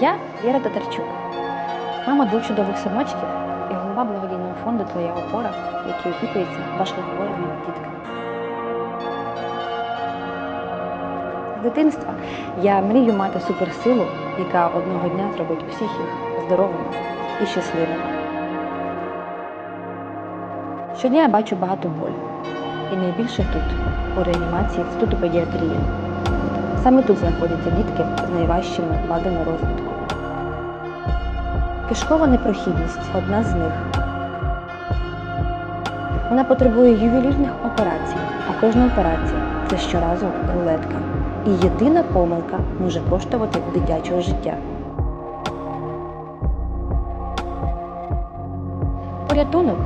Я Віра Татарчук, мама двох чудових синочків і голова благодійного фонду Твоя опора, який опікується важкохворими дітками. З дитинства я мрію мати суперсилу, яка одного дня зробить усіх їх здоровими і щасливими. Щодня я бачу багато болі. І найбільше тут, у реанімації Інституту педіатрії. Саме тут знаходяться дітки з найважчими вадами розвитку. Кишкова непрохідність одна з них. Вона потребує ювелірних операцій, а кожна операція це щоразу рулетка. І єдина помилка може коштувати дитячого життя. Порятунок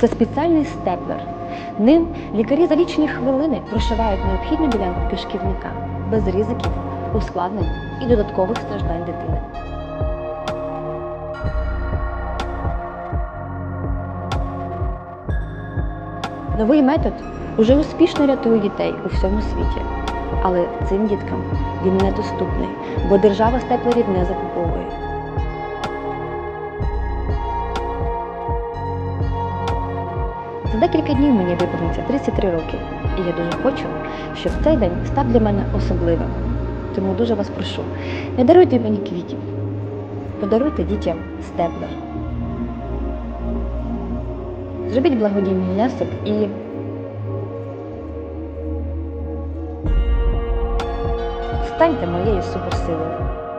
це спеціальний степлер. Ним лікарі за лічені хвилини прошивають необхідну ділянку кишківника без ризиків, ускладнень і додаткових страждань дитини. Новий метод уже успішно рятує дітей у всьому світі. Але цим діткам він недоступний, бо держава степлерів не закуповує. За декілька днів мені виповниться 33 роки, і я дуже хочу, щоб цей день став для мене особливим. Тому дуже вас прошу, не даруйте мені квітів, подаруйте дітям степлер. Зробіть благодійний внесок і станьте моєю суперсилою.